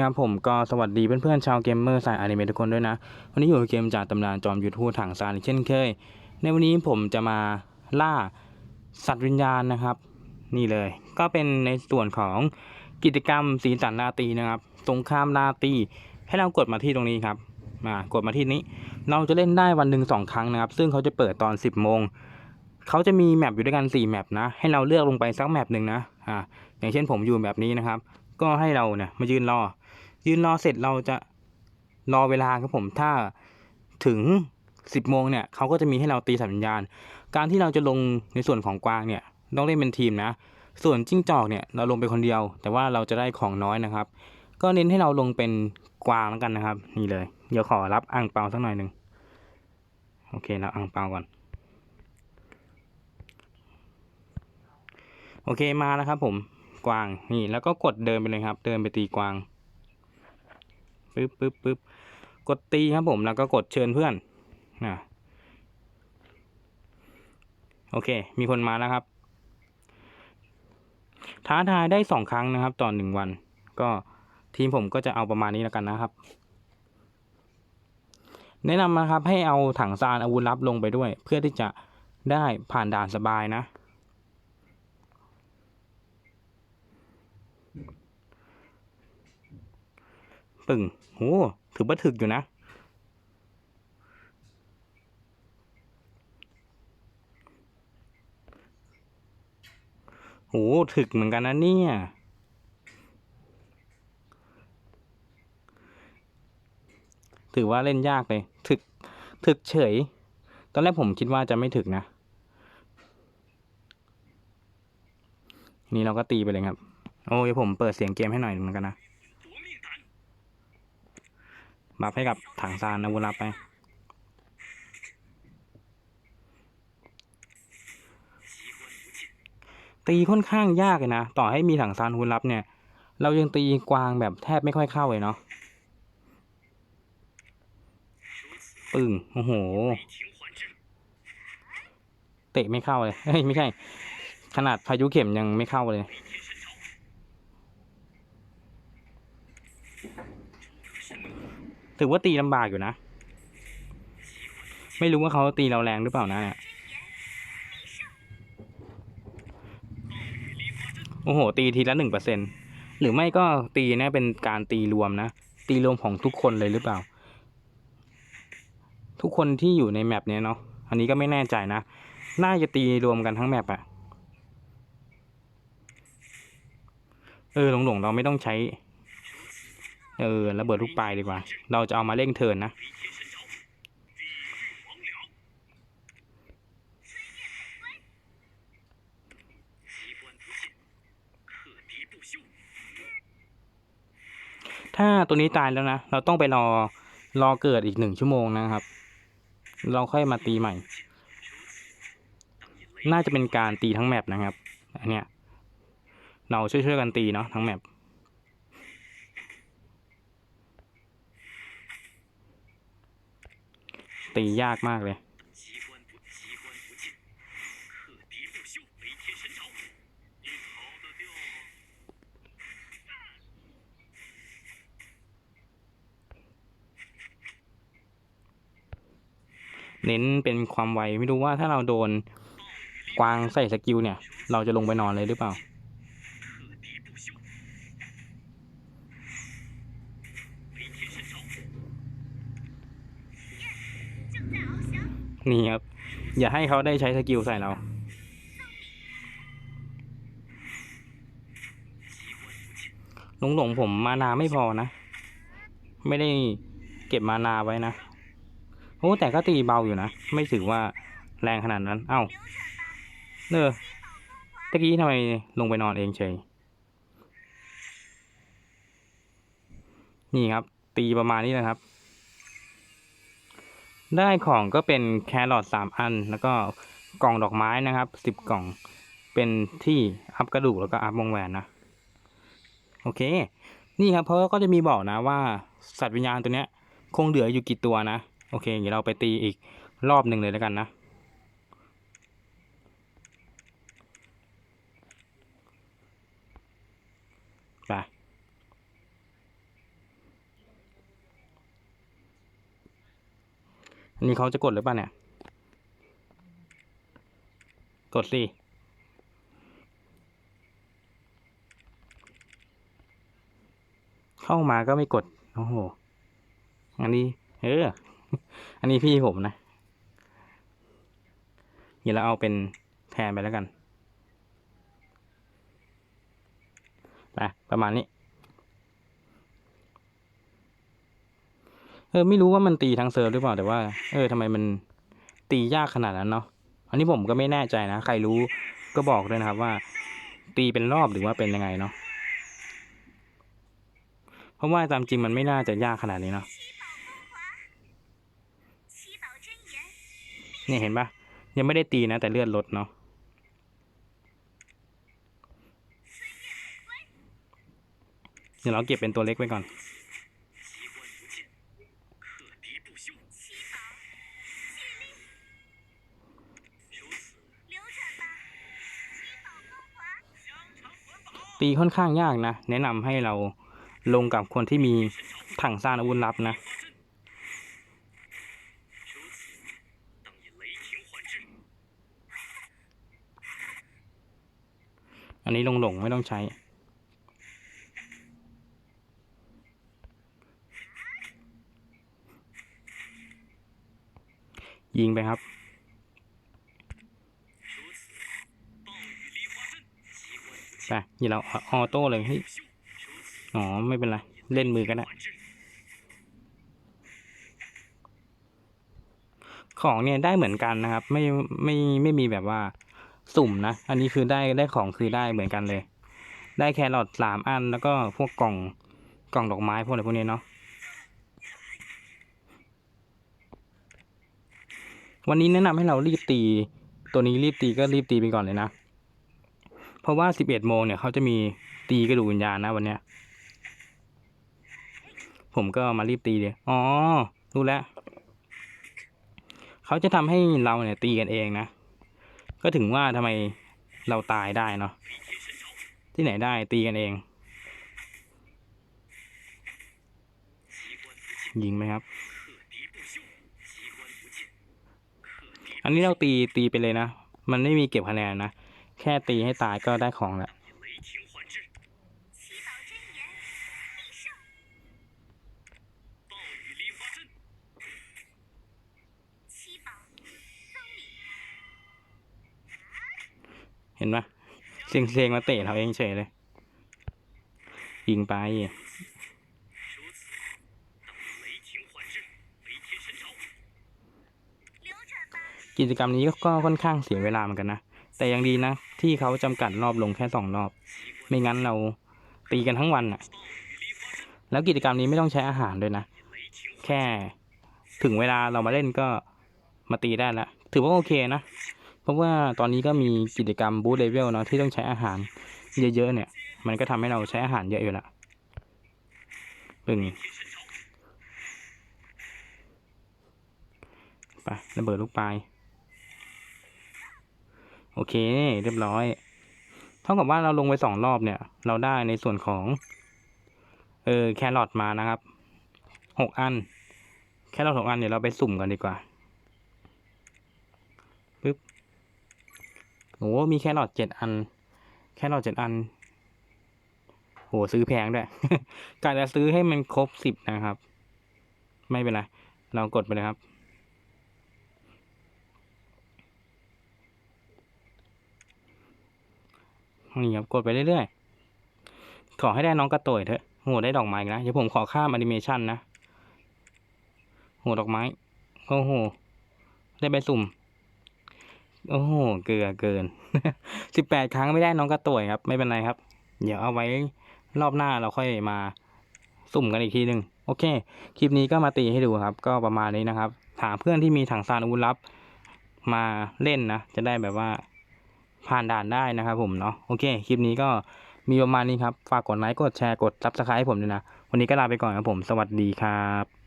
ครับผมก็สวัสดีเพื่อนๆชาวเกมเมอร์สายอนิเมะทุกคนด้วยนะ วันนี้อยู่กับเกมจากตำนานจอมยุทธูถังซานเช่นเคย ในวันนี้ผมจะมาล่าสัตว์วิญญาณนะครับ นี่เลย ก็เป็นในส่วนของกิจกรรมสีสันราตีนะครับสงครามราตีให้เรากดมาที่ตรงนี้ครับมากดมาที่นี้ เราจะเล่นได้วันหนึ่งสองครั้งนะครับ ซึ่งเขาจะเปิดตอน 10โมงเขาจะมีแมปอยู่ด้วยกัน4แมปนะให้เราเลือกลงไปสักแมปหนึ่งนะอ่าอย่างเช่นผมอยู่แบบนี้นะครับ ก็ให้เราเนี่ยมายืนรอ ยืนรอเสร็จเราจะรอเวลาครับผมถ้าถึง 10โมงเนี่ยเขาก็จะมีให้เราตีสัญญาณ การที่เราจะลงในส่วนของกวางเนี่ยต้องเล่นเป็นทีมนะ ส่วนจิ้งจอกเนี่ยเราลงไปคนเดียว แต่ว่าเราจะได้ของน้อยนะครับ ก็เน้นให้เราลงเป็นกวางแล้วกันนะครับ นี่เลย เดี๋ยวขอรับอ่างเปาสักหน่อยหนึ่งโอเครับอ่างเปาก่อน โอเคมาแล้วครับผมกวางนี่แล้วก็กดเดินไปเลยครับ เดินไปตีกวาง ปึ๊บปึ๊บปึ๊บกดตีครับผมแล้วก็กดเชิญเพื่อนนะโอเค มีคนมาแล้วครับ ท้าทายได้สองครั้งนะครับต่อหนึ่งวัน ก็ทีมผมก็จะเอาประมาณนี้แล้วกันนะครับ แนะนำนะครับให้เอาถังซานอาวุธลับลงไปด้วย เพื่อที่จะได้ผ่านด่านสบายนะปึ่ง หถือว่าถึกอยู่นะ โห ถึกเหมือนกันนะเนี่ย ถือว่าเล่นยากเลย ถึก ถึกเฉย ตอนแรกผมคิดว่าจะไม่ถึกนะ นี่เราก็ตีไปเลยครับ โอ้ยผมเปิดเสียงเกมให้หน่อยเหมือนกันนะ บัฟให้กับถังซานอาวุธลับไป ตีค่อนข้างยากเลยนะ ต่อให้มีถังซานอาวุธลับเนี่ย เรายังตีกวางแบบแทบไม่ค่อยเข้าเลยเนาะปึ้งโอ้โห เตะไม่เข้าเลยเฮ้ยไม่ใช่ ขนาดพายุเข็มยังไม่เข้าเลย ถือว่าตีลำบากอยู่นะ ไม่รู้ว่าเขาตีเราแรงหรือเปล่านะเนี่ยโอ้โห ตีทีละหนึ่งเปอร์เซ็นหรือไม่ก็ตีเนี่ยเป็นการตีรวมนะ ตีรวมของทุกคนเลยหรือเปล่า ทุกคนที่อยู่ในแมปเนี้ยเนาะอันนี้ก็ไม่แน่ใจนะ น่าจะตีรวมกันทั้งแมปอะเออหลงๆเราไม่ต้องใช้ เออระเบิดลูกปลายดีกว่า เราจะเอามาเร่งเทินนะ ถ้าตัวนี้ตายแล้วนะ เราต้องไปรอรอเกิดอีกหนึ่งชั่วโมงนะครับ เราค่อยมาตีใหม่ น่าจะเป็นการตีทั้งแมปนะครับ อันเนี้ย เราช่วยๆกันตีเนาะทั้งแมป ตียากมากเลยเน้นเป็นความไวไม่รู้ว่าถ้าเราโดนกวางใส่สกิลเนี่ย เราจะลงไปนอนเลยหรือเปล่า นี่ครับ อย่าให้เขาได้ใช้สกิลใส่เรา หลงหลงผมมานาไม่พอนะ ไม่ได้เก็บมานาไว้นะ โอ้แต่ก็ตีเบาอยู่นะ ไม่ถือว่าแรงขนาดนั้น เอ้าเนอตะกี้ทำไมลงไปนอนเองเฉย นี่ครับ ตีประมาณนี้นะครับ ได้ของก็เป็นแครอทสามอัน แล้วก็กล่องดอกไม้นะครับสิบกล่องเป็นที่อัพกระดูกแล้วก็อัพวงแหวนนะ โอเค นี่ครับเพราะก็จะมีบอกนะว่าสัตว์วิญญาณตัวเนี้ย คงเหลืออยู่กี่ตัวนะ โอเคเดี๋ยวเราไปตีอีกรอบหนึ่งเลยแล้วกันนะไป อันนี้เขาจะกดหรือเปล่าเนี่ย กดสิเข้ามาก็ไม่กด โอ้โห อันนี้ เออ อันนี้พี่ผมนะเดี๋ยวเราเอาเป็นแทนไปแล้วกันไปประมาณนี้ เออไม่รู้ว่ามันตีทางเซิร์ฟหรือเปล่าแต่ว่า เออทำไมมันตียากขนาดนั้นเนาะอันนี้ผมก็ไม่แน่ใจนะ ใครรู้ก็บอกด้วยนะครับว่า ตีเป็นรอบหรือว่าเป็นยังไงเนาะเพราะว่าตามจริงมันไม่น่าจะยากขนาดนี้เนาะเนี่ยเห็นปะยังไม่ได้ตีนะ แต่เลือดลดเนาะเดี๋ยวเราเก็บเป็นตัวเล็กไว้ก่อน ตีค่อนข้างยากนะ แนะนำให้เราลงกับคนที่มีถังซ่านอาวุธลับนะอันนี้ลงหลงไม่ต้องใช้ ยิงไปครับ ไปนี่เราออโต้เลยเฮ้ยอ๋อไม่เป็นไร เล่นมือก็ได้ของเนี่ยได้เหมือนกันนะครับ ไม่ไม่ไม่มีแบบว่าสุ่มนะ อันนี้คือได้ได้ของคือได้เหมือนกันเลย ได้แครอทสามอันแล้วก็พวกกล่องกล่องดอกไม้พวกอะไรพวกนี้เนาะวันนี้แนะนำให้เรารีบตี ตัวนี้รีบตีก็รีบตีไปก่อนเลยนะ เพราะว่าสิบเอ็ดโมงเนี่ยเขาจะมีตีกระดูกวิญญาณนะวันเนี้ย ผมก็มารีบตีเลยอ๋อ รู้แล้ว เขาจะทำให้เราเนี่ยตีกันเองนะ ก็ถึงว่าทำไมเราตายได้เนาะ ที่ไหนได้ตีกันเอง ยิงไหมครับ อันนี้เราตีตีไปเลยนะ มันไม่มีเก็บคะแนนนะ แค่ตีให้ตายก็ได้ของแล้วเห็นปะเสีงเสีงมาเตะเราเองเฉยเลย ยิงไปกิจกรรมนี้ก็ค่อนข้างเสียเวลาเหมือนกันนะ แต่ยังดีนะ ที่เขาจำกัดรอบลงแค่สองรอบ ไม่งั้นเราตีกันทั้งวันอะแล้วกิจกรรมนี้ไม่ต้องใช้อาหารด้วยนะ แค่ถึงเวลาเรามาเล่นก็มาตีได้ล้วถือว่าโอเคนะ เพราะว่าตอนนี้ก็มีกิจกรรมบูตเลเวลเนาะที่ต้องใช้อาหารเยอะๆเนี่ย มันก็ทำให้เราใช้อาหารเยอะอยู่ละปึ่งไประเบิดลูกปลาย เค เรียบร้อย เท่ากับว่าเราลงไปสองรอบเนี่ย เราได้ในส่วนของ เออแครอทมานะครับหกอัน แครอทหกอันเดี๋ยวเราไปสุ่มกันดีกว่าปึ๊บโหมีแครอทเจ็ดอัน แครอทเจ็ดอันโหซื้อแพงด้วยกะจะซื้อให้มันครบสิบนะครับ ไม่เป็นไร เรากดไปเลยครับ นี่ครับกดไปเรื่อยๆ ขอให้ได้น้องกระโตยเถอะโหได้ดอกไม้นะเดี๋ยวผมขอข้ามแอนิเมชันนะโหดอกไม้โอ้โห ได้ไปสุ่ม โอ้โห เกลือเกินสิบแปดครั้งไม่ได้น้องกระโตยครับ ไม่เป็นไรครับ เดี๋ยวเอาไว้รอบหน้าเราค่อยมาสุ่มกันอีกทีหนึ่งโอเค คลิปนี้ก็มาตีให้ดูครับ ก็ประมาณนี้นะครับ ถามเพื่อนที่มีถังซานอุลับมาเล่นนะ จะได้แบบว่า ผ่านด่านได้นะครับผมเนาะโอเคคลิปนี้ก็มีประมาณนี้ครับ ฝากกดไลค์กดแชร์กดซับสไครต์ให้ผมด้วยนะ วันนี้ก็ลาไปก่อนครับผม สวัสดีครับ